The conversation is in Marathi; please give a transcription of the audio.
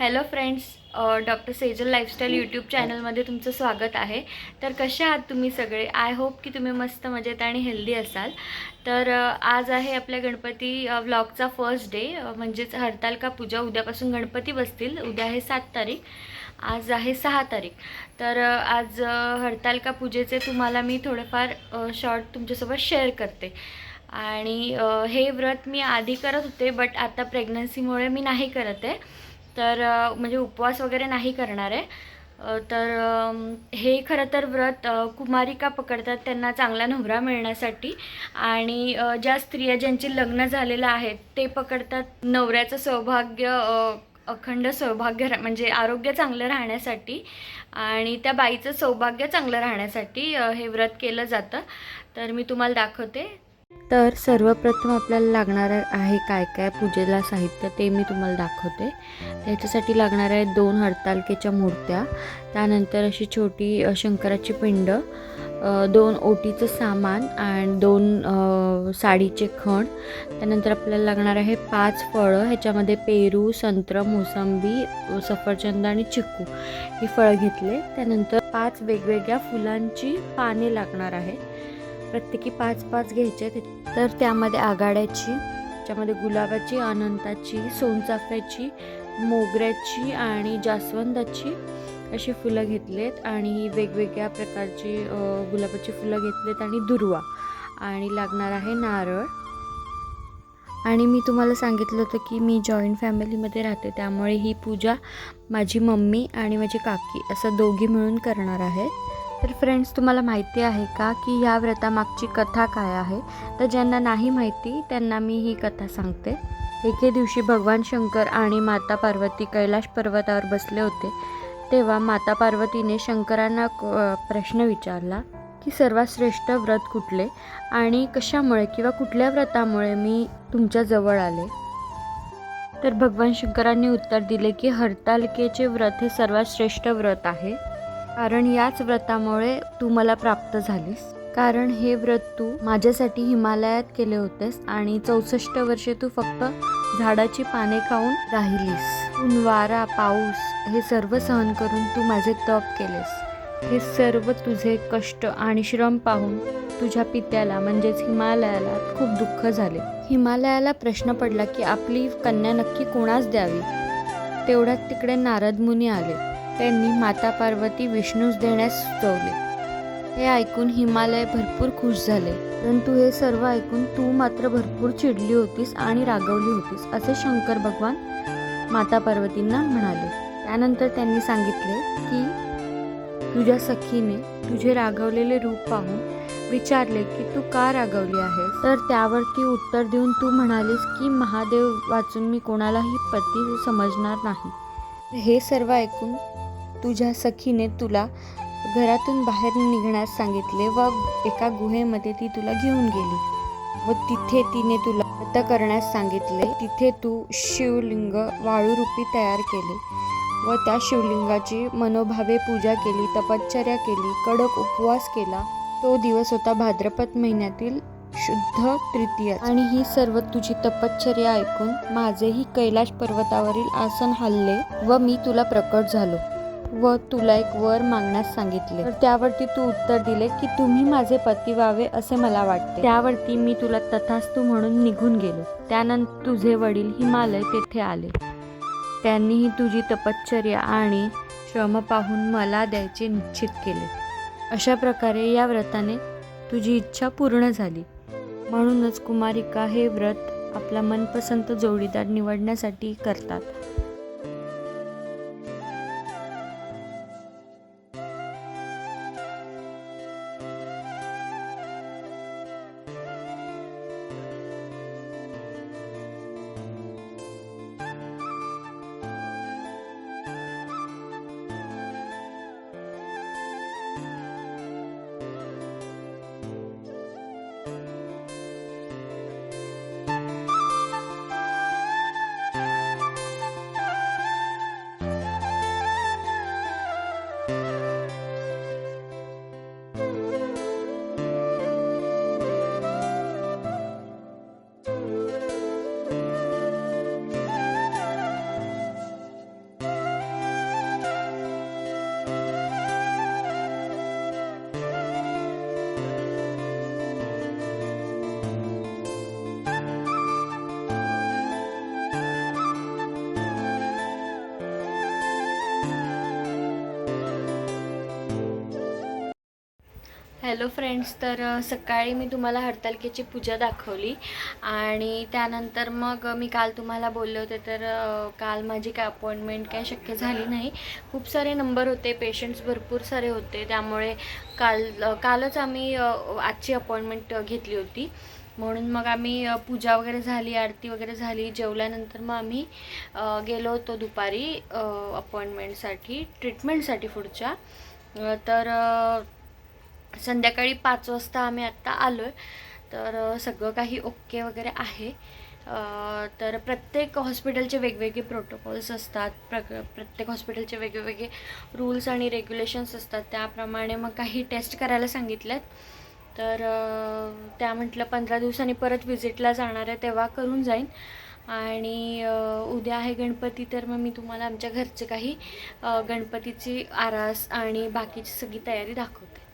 Hello friends doctor Sejal lifestyle YouTube चॅनलमध्ये तुमचं स्वागत आहे. तर कसे आहात तुम्ही सगळे? आय होप की तुम्ही मस्त मजेत आणि हेल्दी असाल. तर आज आहे आपल्या गणपती व्लॉगचा फर्स्ट डे म्हणजेच हरतालका पूजा उद्यापासून गणपती बसतील. उद्या आहे सात तारीख. आज आहे सहा तारीख. तर आज हरतालका पूजेचे तुम्हाला मी थोडंफार शॉर्ट तुमच्यासोबत शेअर करते. आणि हे व्रत मी आधी करत होते बट आता प्रेग्नन्सीमुळे मी नाही करत आहे. तर म्हणजे उपवास वगैरे नाही करणार आहे. तर हे खरं तर व्रत कुमारिका पकडतात त्यांना चांगला नवरा मिळण्यासाठी. आणि ज्या स्त्रिया ज्यांचे लग्न झालेलं आहे ते पकडतात नवऱ्याचं सौभाग्य अखंड सौभाग्य रा- म्हणजे आरोग्य चांगलं राहण्यासाठी. आणि त्या बाईचं सौभाग्य चांगलं राहण्यासाठी हे व्रत केलं जातं. तर मी तुम्हाला दाखवते. तर सर्वप्रथम आपल्याला लागणार आहे काय काय पूजेला साहित्य ते मी तुम्हाला दाखवते. त्याच्यासाठी लागणार आहे दोन हरतालकेच्या मूर्त्या त्यानंतर अशी छोटी शंकराची पिंड दोन ओटीचं सामान आणि दोन साडीचे खण. त्यानंतर आपल्याला लागणार आहे पाच फळं ह्याच्यामध्ये पेरू संत्र मोसंबी सफरचंद आणि चिक्कू ही फळं घेतले. त्यानंतर पाच वेगवेगळ्या फुलांची पाने लागणार आहे. प्रत्येकी पाच पाच घ्यायचे आहेत. तर त्यामध्ये आघाड्याची त्यामध्ये गुलाबाची अनंताची सोनचाफ्याची मोगऱ्याची आणि जास्वंदाची अशी फुलं घेतलेत आणि ही वेगवेगळ्या प्रकारची गुलाबाची फुलं घेतलेत आणि दुर्वा. आणि लागणार आहे नारळ. आणि मी तुम्हाला सांगितलं होतं की मी जॉईंट फॅमिलीमध्ये राहते त्यामुळे ही पूजा माझी मम्मी आणि माझी काकी असं दोघी मिळून करणार आहेत. तर फ्रेंड्स तुम्हाला माहिती आहे का की ह्या व्रतामागची कथा काय आहे? तर ज्यांना नाही माहिती त्यांना मी ही कथा सांगते. एके दिवशी भगवान शंकर आणि माता पार्वती कैलाश पर्वतावर बसले होते. तेव्हा माता पार्वतीने शंकरांना क- प्रश्न विचारला की सर्वात श्रेष्ठ व्रत कुठले? आणि कशामुळे किंवा कुठल्या व्रतामुळे मी तुमच्या जवळ आले? तर भगवान शंकरांनी उत्तर दिले की हरतालिकेचे व्रत हे सर्वात श्रेष्ठ व्रत आहे. कारण याच व्रतामुळे तू मला प्राप्त झालीस. कारण हे व्रत तू माझ्यासाठी हिमालयात केले होतेस आणि चौसष्ट वर्षे तू फक्त झाडाची पाने खाऊन राहिलीस. ऊन वारा पाऊस हे सर्व सहन करून तू माझे तप केलेस. हे सर्व तुझे कष्ट आणि श्रम पाहून तुझ्या पित्याला म्हणजेच हिमालयाला खूप दुःख झाले. हिमालयाला प्रश्न पडला की आपली कन्या नक्की कोणास द्यावी? तेवढ्यात तिकडे नारद मुनी आले. त्यांनी माता पार्वती विष्णूस देण्यास सुचवले. हे ऐकून हिमालय भरपूर खुश झाले. परंतु हे सर्व ऐकून तू मात्र भरपूर चिडली होतीस आणि रागवली होतीस असे शंकर भगवान माता पार्वतींना म्हणाले. त्यानंतर त्यांनी सांगितले की तुझ्या सखीने तुझे रागवलेले रूप पाहून विचारले की तू का रागवली आहे तर त्यावरती उत्तर देऊन तू म्हणालीस की महादेव वाचून मी कोणालाही पती समजणार नाही. हे सर्व ऐकून तुझ्या सखीने तुला घरातून बाहेर निघण्यास सांगितले व एका गुहेमध्ये ती तुला घेऊन गेली व तिथे तिने तुला व्रत करण्यास सांगितले. तिथे तू शिवलिंग वाळूरूपी तयार केले व त्या शिवलिंगाची मनोभावे पूजा केली तपश्चर्या केली कडक उपवास केला. तो दिवस होता भाद्रपद महिन्यातील शुद्ध तृतीय. आणि ही सर्व तुझी तपश्चर्या ऐकून माझेही कैलाश पर्वतावरील आसन हल्ले व मी तुला प्रकट झालो. व तुला एक वर मागण्यास सांगितले. तर त्यावरती तू उत्तर दिले की तुम्ही माझे पती व्हावे असे मला वाटते. त्यावरती मी तुला तथास्तू म्हणून निघून गेलो. त्यानंतर तुझे वडील हिमालय तेथे आले. त्यांनीही तुझी तपश्चर्या आणि श्रम पाहून मला द्यायचे निश्चित केले. अशा प्रकारे या व्रताने तुझी इच्छा पूर्ण झाली. म्हणूनच कुमारिका हे व्रत आपला मनपसंत जोडीदार निवडण्यासाठी करतात. हॅलो फ्रेंड्स तर सकाळी मी तुम्हाला हरतालिकेची पूजा दाखवली आणि त्यानंतर मग मी काल तुम्हाला बोलले होते तर काल माझी काय अपॉइंटमेंट काय शक्य झाली नाही. खूप सारे नंबर होते पेशंट्स भरपूर सारे होते त्यामुळे काल कालच आम्ही आजची अपॉइंटमेंट घेतली होती. म्हणून मग आम्ही पूजा वगैरे झाली आरती वगैरे झाली. जेवल्यानंतर मग आम्ही गेलो होतो दुपारी अपॉइंटमेंटसाठी ट्रीटमेंटसाठी पुढच्या. तर संध्याकाळी पाच वाजता आम्ही आत्ता आलो आहे तर सगळं काही ओके वगैरे आहे. तर प्रत्येक हॉस्पिटलचे वेगवेगळे प्रोटोकॉल्स असतात. प्र प्रत्येक हॉस्पिटलचे वेगवेगळे रूल्स आणि रेग्युलेशन्स असतात. त्याप्रमाणे मग काही टेस्ट करायला सांगितल्यात. तर त्या म्हटलं पंधरा दिवसांनी परत विजिटला जाणार आहे तेव्हा करून जाईन. आणि उद्या आहे गणपती तर मग मी तुम्हाला आमच्या घरचे काही गणपतीची आरास आणि बाकीची सगळी तयारी दाखवते.